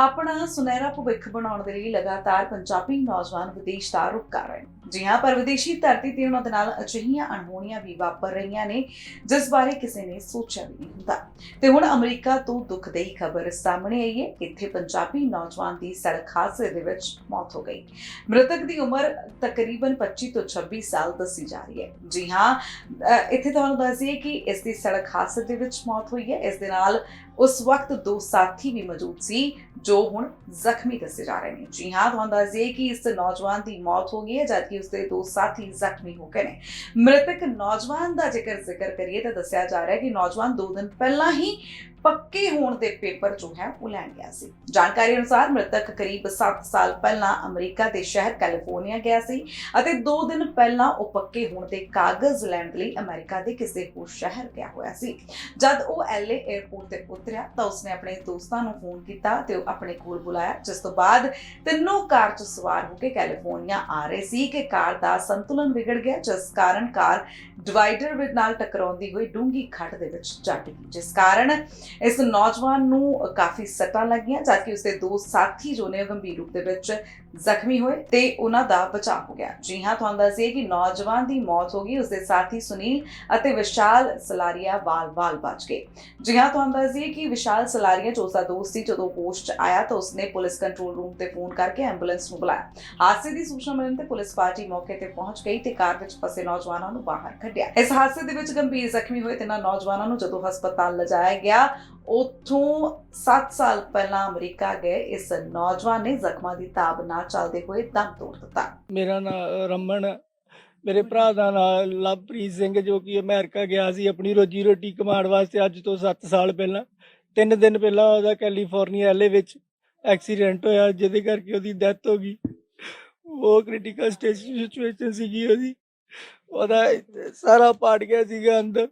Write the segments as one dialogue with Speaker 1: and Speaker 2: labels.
Speaker 1: ਆਪਣਾ ਸੁਨਹਿਰਾ ਭਵਿੱਖ ਬਣਾਉਣ ਦੇ ਲਈ ਲਗਾਤਾਰ ਪੰਜਾਬੀ ਨੌਜਵਾਨ ਵਿਦੇਸ਼ ਦਾ ਰੁਖ ਕਰ ਰਹੇ ਨੇ। ਜੀ ਹਾਂ ਪਰ ਵਿਦੇਸ਼ੀ ਧਰਤੀ ਤੇ ਉਹਨਾਂ ਦੇ ਨਾਲ ਅਜਿਹੀਆਂ ਅਣਹੋਣੀਆਂ ਵੀ ਵਾਪਰ ਰਹੀਆਂ ਨੇ, ਜਿਸ ਬਾਰੇ ਕਿਸੇ ਨੇ ਸੋਚਿਆ ਵੀ ਨਹੀਂ ਹੁੰਦਾ। ਤੇ ਹੁਣ ਅਮਰੀਕਾ ਤੋਂ ਦੁਖਦਾਈ ਖਬਰ ਸਾਹਮਣੇ ਆਈ ਹੈ ਇੱਥੇ ਪੰਜਾਬੀ ਨੌਜਵਾਨ ਦੀ ਸੜਕ ਹਾਦਸੇ ਦੇ ਵਿੱਚ ਮੌਤ ਹੋ ਗਈ। ਮ੍ਰਿਤਕ ਦੀ ਉਮਰ ਤਕਰੀਬਨ 25 ਤੋਂ 26 ਸਾਲ ਦੱਸੀ ਜਾ ਰਹੀ ਹੈ। ਜੀ ਹਾਂ ਇੱਥੇ ਤੁਹਾਨੂੰ ਦੱਸ ਦਈਏ ਕਿ ਇਸ ਦੀ ਸੜਕ ਹਾਦਸੇ ਦੇ ਵਿੱਚ ਮੌਤ ਹੋਈ ਹੈ। ਇਸ ਦੇ ਨਾਲ ਉਸ ਵਕਤ ਦੋ ਸਾਥੀ ਵੀ ਮੌਜੂਦ ਸੀ, ਜੋ ਹੁਣ ਜ਼ਖਮੀ ਦੱਸੇ ਜਾ ਰਹੇ ਨੇ। ਜੀ ਹਾਂ, ਤੁਹਾਨੂੰ ਦੱਸ ਦਈਏ ਕਿ ਇਸ ਨੌਜਵਾਨ ਦੀ ਮੌਤ ਹੋ ਗਈ ਹੈ, ਜਦਕਿ ਉਸ ਦੇ ਦੋ ਸਾਥੀ ਜ਼ਖਮੀ ਹੋ ਗਏ ਨੇ। ਮ੍ਰਿਤਕ ਨੌਜਵਾਨ ਦਾ ਜੇਕਰ ਜ਼ਿਕਰ ਕਰੀਏ ਤਾਂ ਦੱਸਿਆ ਜਾ ਰਿਹਾ ਹੈ ਕਿ ਨੌਜਵਾਨ ਦੋ ਦਿਨ ਪਹਿਲਾਂ ਹੀ ਪੱਕੇ ਹੋਣ ਦੇ ਪੇਪਰ ਜੋ ਹੈ ਉਹ ਲੈਣ ਗਿਆ ਸੀ। ਜਾਣਕਾਰੀ ਅਨੁਸਾਰ ਮ੍ਰਿਤਕ ਕਰੀਬ 7 ਸਾਲ ਪਹਿਲਾਂ ਅਮਰੀਕਾ ਦੇ ਸ਼ਹਿਰ ਕੈਲੀਫੋਰਨੀਆ ਗਿਆ ਸੀ ਅਤੇ 2 ਦਿਨ ਪਹਿਲਾਂ ਉਹ ਪੱਕੇ ਹੋਣ ਦੇ ਕਾਗਜ਼ ਲੈਣ ਲਈ ਅਮਰੀਕਾ ਦੇ ਕਿਸੇ ਹੋਰ ਸ਼ਹਿਰ ਗਿਆ ਹੋਇਆ ਸੀ। ਜਦ ਉਹ ਐਲਏ 에ਅਰਪੋਰਟ ਤੇ ਉਤਰਿਆ ਤਾਂ ਉਸਨੇ ਆਪਣੇ ਦੋਸਤਾਂ ਨੂੰ ਫੋਨ ਕੀਤਾ ਤੇ ਉਹ ਆਪਣੇ ਕੋਲ ਬੁਲਾਇਆ, ਜਿਸ ਤੋਂ ਬਾਅਦ ਤਿੰਨੋਂ ਕਾਰ 'ਚ ਸਵਾਰ ਹੋ ਕੇ ਕੈਲੀਫੋਰਨੀਆ ਆ ਰਹੇ ਸੀ ਕਿ ਕਾਰ ਦਾ ਸੰਤੁਲਨ ਵਿਗੜ ਗਿਆ, ਜਿਸ ਕਾਰਨ ਕਾਰ ਡਿਵਾਈਡਰ ਵਿੱਚ ਨਾਲ ਟਕਰਾਉਂਦੀ ਹੋਈ ਡੂੰਗੀ ਖੱਡ ਦੇ ਵਿੱਚ ਜੱਟ ਗਈ ਜਿਸ ਕਾਰਨ ਇਸ ਨੌਜਵਾਨ ਨੂੰ ਕਾਫੀ ਸੱਟਾਂ ਲੱਗੀਆਂ, ਜਦਕਿ ਉਸਦੇ ਦੋ ਸਾਥੀ ਜੋ ਨੇ ਗੰਭੀਰ ਰੂਪ ਦੇ ਵਿੱਚ ਜ਼ਖਮੀ ਹੋਏ ਤੇ ਉਹਨਾਂ ਦਾ ਬਚਾਅ ਹੋ ਗਿਆ। ਜੀ ਹਾਂ, ਤੁਹਾਨੂੰ ਦੱਸੀਏ ਕਿ ਨੌਜਵਾਨ ਦੀ ਮੌਤ ਹੋ ਗਈ। ਉਸਦੇ ਸਾਥੀ ਸੁਨੀਲ ਅਤੇ ਵਿਸ਼ਾਲ ਸਲਾਰੀਆ ਵਾਲ-ਵਾਲ ਬਚ ਗਏ। ਜੀ ਹਾਂ, ਤੁਹਾਨੂੰ ਦੱਸੀਏ ਕਿ ਵਿਸ਼ਾਲ ਸਲਾਰੀਆ ਜੋ ਉਸਦਾ ਦੋਸਤ ਸੀ, ਜਦੋਂ ਪੋਸਟ ਆਇਆ ਤਾਂ ਉਸਨੇ ਪੁਲਿਸ ਕੰਟਰੋਲ ਰੂਮ ਤੇ ਫੋਨ ਕਰਕੇ ਐਂਬੂਲੈਂਸ ਨੂੰ ਬੁਲਾਇਆ। ਹਾਦਸੇ ਦੀ ਸੂਚਨਾ ਮਿਲਣ ਤੇ ਪੁਲਿਸ ਪਾਰਟੀ ਮੌਕੇ ਤੇ ਪਹੁੰਚ ਗਈ ਤੇ ਕਾਰ ਵਿੱਚ ਫਸੇ ਨੌਜਵਾਨਾਂ ਨੂੰ ਬਾਹਰ ਕੱਢਿਆ। ਇਸ ਹਾਦਸੇ ਦੇ ਵਿੱਚ ਗੰਭੀਰ ਜ਼ਖਮੀ ਹੋਏ ਤਿੰਨਾਂ ਨੌਜਵਾਨਾਂ ਨੂੰ ਜਦੋਂ ਹਸਪਤਾਲ ਲਿਜਾਇਆ ਗਿਆ ਉਥੋਂ 7 ਸਾਲ ਪਹਿਲਾਂ ਅਮਰੀਕਾ ਗਏ, ਇਸ ਨੌਜਵਾਨ ਨੇ ਜ਼ਖਮਾਂ ਦੀ ਤਾਬ ਨਾ ਚੱਲਦੇ ਹੋਏ ਦਮ ਤੋੜ ਦਿੱਤਾ।
Speaker 2: ਮੇਰਾ ਨਾਮ ਰਮਨ, ਮੇਰੇ ਭਰਾ ਦਾ ਨਾਮ ਲਵਪ੍ਰੀਤ ਸਿੰਘ, ਜੋ ਕਿ ਅਮਰੀਕਾ ਗਿਆ ਸੀ ਆਪਣੀ ਰੋਜੀ ਰੋਟੀ ਕਮਾਉਣ ਵਾਸਤੇ ਅੱਜ ਤੋਂ 7 ਸਾਲ ਪਹਿਲਾਂ। ਤਿੰਨ ਦਿਨ ਪਹਿਲਾਂ ਉਹਦਾ ਕੈਲੀਫੋਰਨੀਆ ਐਲੇ ਵਿੱਚ ਐਕਸੀਡੈਂਟ ਹੋਇਆ, ਜਿਹਦੇ ਕਰਕੇ ਉਹਦੀ ਡੈਥ ਹੋ ਗਈ। ਉਹ ਕ੍ਰਿਟੀਕਲ ਸਟੇਜ ਸਿਚੁਏਸ਼ਨ ਸੀਗੀ ਉਹਦੀ। ਉਹਦਾ ਸਾਰਾ ਪਾੜ ਗਿਆ ਸੀਗਾ ਅੰਦਰ।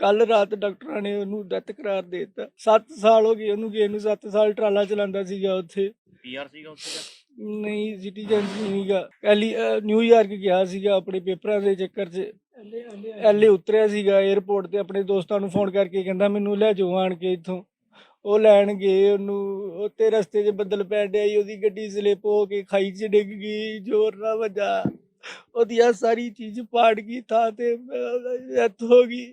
Speaker 2: ਕੱਲ ਰਾਤ ਡਾਕਟਰਾਂ ਨੇ ਉਹਨੂੰ ਡੈਥ ਕਰਾਰ ਦੇ ਦਿੱਤਾ। 7 ਸਾਲ ਹੋ ਗਏ ਉਹਨੂੰ ਗਏ ਨੂੰ 7 ਸਾਲ ਟਰਾਲਾ ਚਲਾਉਂਦਾ ਸੀਗਾ ਉੱਥੇ।
Speaker 3: ਪੀਆਰ ਸੀਗਾ ਉੱਥੇ ਦਾ
Speaker 2: ਨਹੀਂ ਸਿਟੀਜ਼ਨ ਕੈਲੀ ਅਹ ਨਿਊਯਾਰਕ ਗਿਆ ਸੀਗਾ ਆਪਣੇ ਪੇਪਰਾਂ ਦੇ ਚੱਕਰ 'ਚ। ਐਲੇ ਉਤਰਿਆ ਸੀਗਾ 에ਅਰਪੋਰਟ ਤੇ ਆਪਣੇ ਦੋਸਤਾਂ ਨੂੰ ਫੋਨ ਕਰਕੇ ਕਹਿੰਦਾ ਮੈਨੂੰ ਲੈ ਜਾਓ ਆਣ ਕੇ ਇੱਥੋਂ। ਉਹ ਲੈਣ ਗਏ ਉਹਨੂੰ ਉੱਤੇ ਰਸਤੇ 'ਚ ਬੱਦਲ ਪੈ ਡਿਆ ਸੀ ਉਹਦੀ ਗੱਡੀ ਸਲਿੱਪ ਹੋ ਕੇ ਖਾਈ 'ਚ ਡਿੱਗ ਗਈ ਜ਼ੋਰ ਨਾਲ ਵੱਜਾ। ਉਹਦੀ ਆਹ ਸਾਰੀ ਚੀਜ਼ ਪਾੜ ਗਈ ਥਾਂ ਤੇ ਡੈਥ ਹੋ ਗਈ।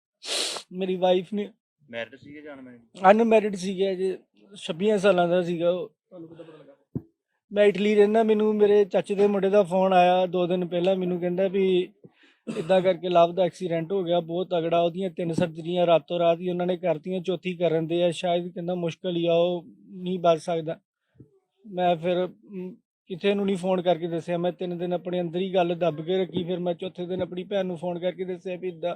Speaker 2: ਮੇਰੀ ਵਾਈਫ ਨੇ
Speaker 3: ਮੈਰਿਡ ਸੀਗੇ ਜਾਨ ਮੈਂ
Speaker 2: ਅਨਮੈਰਿਡ ਸੀਗਾ ਜੇ 26 ਸਾਲਾਂ ਦਾ ਸੀਗਾ ਉਹ। ਮੈਂ ਇਟਲੀ ਰਹਿਣਾ ਮੈਨੂੰ ਮੇਰੇ ਚਾਚੇ ਦੇ ਮੁੰਡੇ ਦਾ ਫੋਨ ਆਇਆ ਦੋ ਦਿਨ ਪਹਿਲਾਂ ਮੈਨੂੰ ਕਹਿੰਦਾ ਵੀ ਇਦਾਂ ਕਰਕੇ ਲਵ ਦਾ ਐਕਸੀਡੈਂਟ ਹੋ ਗਿਆ ਬਹੁਤ ਤਗੜਾ ਉਹਦੀਆਂ ਤਿੰਨ ਸਰਜਰੀਆਂ ਰਾਤੋਂ ਰਾਤ ਹੀ ਉਹਨਾਂ ਨੇ ਕਰਤੀਆਂ ਚੌਥੀ ਕਰਨ ਦੇ ਆ ਸ਼ਾਇਦ ਕਹਿੰਦਾ ਮੁਸ਼ਕਲ ਹੀ ਆ ਉਹ ਨਹੀਂ ਬਚ ਸਕਦਾ। ਮੈਂ ਫਿਰ ਮ, ਕਿਸੇ ਨੂੰ ਨਹੀਂ ਫੋਨ ਕਰਕੇ ਦੱਸਿਆ ਮੈਂ ਤਿੰਨ ਦਿਨ ਆਪਣੇ ਅੰਦਰ ਹੀ ਗੱਲ ਦੱਬ ਕੇ ਰੱਖੀ ਫਿਰ ਮੈਂ ਚੌਥੇ ਦਿਨ ਆਪਣੀ ਭੈਣ ਨੂੰ ਫੋਨ ਕਰਕੇ ਦੱਸਿਆ ਵੀ ਇਦਾਂ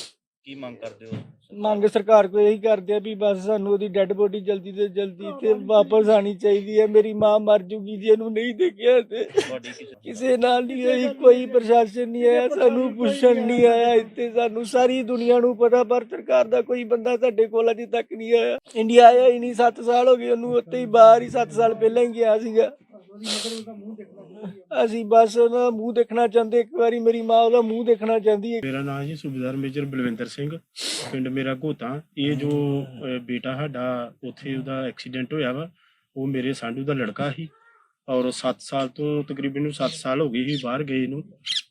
Speaker 3: ਕੀ ਮੰਗ ਕਰਦੇ ਹੋ?
Speaker 2: ਮੰਗ ਸਰਕਾਰ ਕੋਲ ਇਹੀ ਕਰਦੇ ਆ ਵੀ ਬਸ ਸਾਨੂੰ ਉਹਦੀ ਡੈੱਡ ਬੋਡੀ ਜਲਦੀ ਤੋਂ ਜਲਦੀ ਤੇ ਵਾਪਸ ਆਣੀ ਚਾਹੀਦੀ ਹੈ। ਮੇਰੀ ਮਾਂ ਮਰ ਜੂਗੀ ਜੇ ਇਹਨੂੰ ਨਹੀਂ ਦੇਖਿਆ ਤੇ
Speaker 3: ਤੁਹਾਡੀ ਕਿਸੇ
Speaker 2: ਕਿਸੇ ਨਾਲ ਨਹੀਂ ਹੋਈ ਕੋਈ ਪ੍ਰਸ਼ਾਸਨ ਨਹੀਂ ਆਇਆ ਸਾਨੂੰ ਪੁੱਛਣ ਨਹੀਂ ਆਇਆ ਇੱਥੇ ਸਾਨੂੰ ਸਾਰੀ ਦੁਨੀਆ ਨੂੰ ਪਤਾ ਪਰ ਸਰਕਾਰ ਦਾ ਕੋਈ ਬੰਦਾ ਸਾਡੇ ਕੋਲ ਅਜੇ ਤੱਕ ਨਹੀਂ ਆਇਆ। ਇੰਡੀਆ ਆਇਆ ਹੀ ਨਹੀਂ 7 ਸਾਲ ਹੋ ਗਏ ਉਹਨੂੰ ਉੱਥੇ ਹੀ ਬਾਹਰ ਹੀ 7 ਸਾਲ ਪਹਿਲਾਂ ਹੀ ਗਿਆ ਸੀਗਾ। ਅਸੀਂ ਬਸ ਉਹਦਾ ਮੂੰਹ ਦੇਖਣਾ ਚਾਹੁੰਦੇ ਇੱਕ ਵਾਰੀ ਮੇਰੀ ਮਾਂ ਉਹਦਾ ਮੂੰਹ ਦੇਖਣਾ ਚਾਹੁੰਦੀ ਹੈ।
Speaker 4: ਮੇਰਾ ਨਾਮ ਜੀ ਸੂਬੇਦਾਰ ਮੇਜਰ ਬਲਵਿੰਦਰ ਸਿੰਘ ਪਿੰਡ ਮੇਰਾ ਘੋਤਾ ਇਹ ਜੋ ਬੇਟਾ ਸਾਡਾ ਉੱਥੇ ਉਹਦਾ ਐਕਸੀਡੈਂਟ ਹੋਇਆ ਵਾ ਉਹ ਮੇਰੇ ਸਾਂਢੂ ਦਾ ਲੜਕਾ ਸੀ ਔਰ 7 ਸਾਲ ਤੋਂ ਤਕਰੀਬਨ ਨੂੰ 7 ਸਾਲ ਹੋ ਗਏ ਸੀ ਬਾਹਰ ਗਏ ਨੂੰ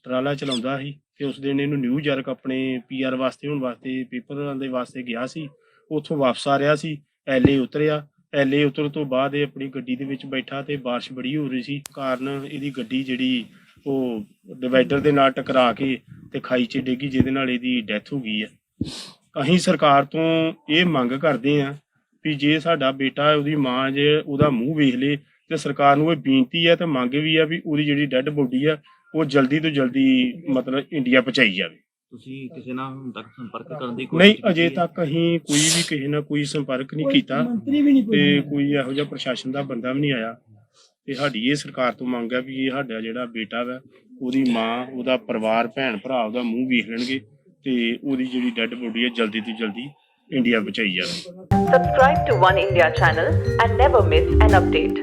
Speaker 4: ਟਰਾਲਾ ਚਲਾਉਂਦਾ ਸੀ ਤੇ ਉਸ ਦਿਨ ਇਹਨੂੰ ਨਿਊਯਾਰਕ ਆਪਣੇ ਪੀਆਰ ਵਾਸਤੇ ਹੋਣ ਵਾਸਤੇ ਪੇਪਰਾਂ ਦੇ ਵਾਸਤੇ ਗਿਆ ਸੀ ਉੱਥੋਂ ਵਾਪਸ ਆ ਰਿਹਾ ਸੀ ਐਲਏ ਉਤਰਿਆ। ਐਲਏ ਉਤਰ ਤੋਂ ਬਾਅਦ ਇਹ ਆਪਣੀ ਗੱਡੀ ਦੇ ਵਿੱਚ ਬੈਠਾ ਤੇ ਬਾਰਿਸ਼ ਬੜੀ ਹੋ ਰਹੀ ਸੀ। ਕਾਰਨ ਇਹਦੀ ਗੱਡੀ ਜਿਹੜੀ ਉਹ ਡਿਵਾਈਡਰ ਦੇ ਨਾਲ ਟਕਰਾ ਕੇ ਤੇ ਖਾਈ 'ਚ ਡਿੱਗੀ, ਜਿਹਦੇ ਨਾਲ ਇਹਦੀ ਡੈਥ ਹੋ ਗਈ ਹੈ ਅਸੀਂ ਸਰਕਾਰ ਤੋਂ ਇਹ ਮੰਗ ਕਰਦੇ ਹਾਂ ਵੀ ਜੇ ਸਾਡਾ ਬੇਟਾ, ਉਹਦੀ ਮਾਂ ਜੇ ਉਹਦਾ ਮੂੰਹ ਵੇਖ ਲੇ ਤੇ ਸਰਕਾਰ ਨੂੰ ਇਹ ਬੇਨਤੀ ਹੈ ਤੇ ਮੰਗ ਵੀ ਆ ਵੀ ਉਹਦੀ ਜਿਹੜੀ ਡੈੱਡ ਬੋਡੀ ਆ, ਉਹ ਜਲਦੀ ਤੋਂ ਜਲਦੀ ਮਤਲਬ ਇੰਡੀਆ ਪਹੁੰਚਾਈ ਜਾਵੇ।
Speaker 3: ਤੁਸੀਂ ਕਿਸੇ ਨਾਲ ਹੁਣ ਤੱਕ ਸੰਪਰਕ ਕਰਨ ਦੀ
Speaker 4: ਨਹੀਂ ਅਜੇ ਤੱਕ ਅਸੀਂ ਕੋਈ ਵੀ ਕਿਸੇ ਨਾਲ ਕੋਈ ਸੰਪਰਕ ਨਹੀਂ ਕੀਤਾ ਤੇ ਕੋਈ ਇਹੋ ਜਿਹਾ ਪ੍ਰਸ਼ਾਸਨ ਦਾ ਬੰਦਾ ਵੀ ਨਹੀਂ ਆਇਆ। ਤੇ ਸਾਡੀ ਇਹ ਸਰਕਾਰ ਤੋਂ ਮੰਗ ਹੈ ਵੀ ਇਹ ਸਾਡਾ ਜਿਹੜਾ ਬੇਟਾ ਵਾ ਉਹਦੀ ਮਾਂ ਉਹਦਾ ਪਰਿਵਾਰ ਭੈਣ ਭਰਾ ਉਹਦਾ ਮੂੰਹ ਵੇਖ ਲੈਣਗੇ ਤੇ ਉਹਦੀ ਜਿਹੜੀ ਡੈੱਡ ਬੋਡੀ ਹੈ ਜਲਦੀ ਤੋਂ ਜਲਦੀ ਇੰਡੀਆ ਪਹੁੰਚਾਈ ਜਾਵੇ।
Speaker 5: Subscribe to One India channel and never miss an update.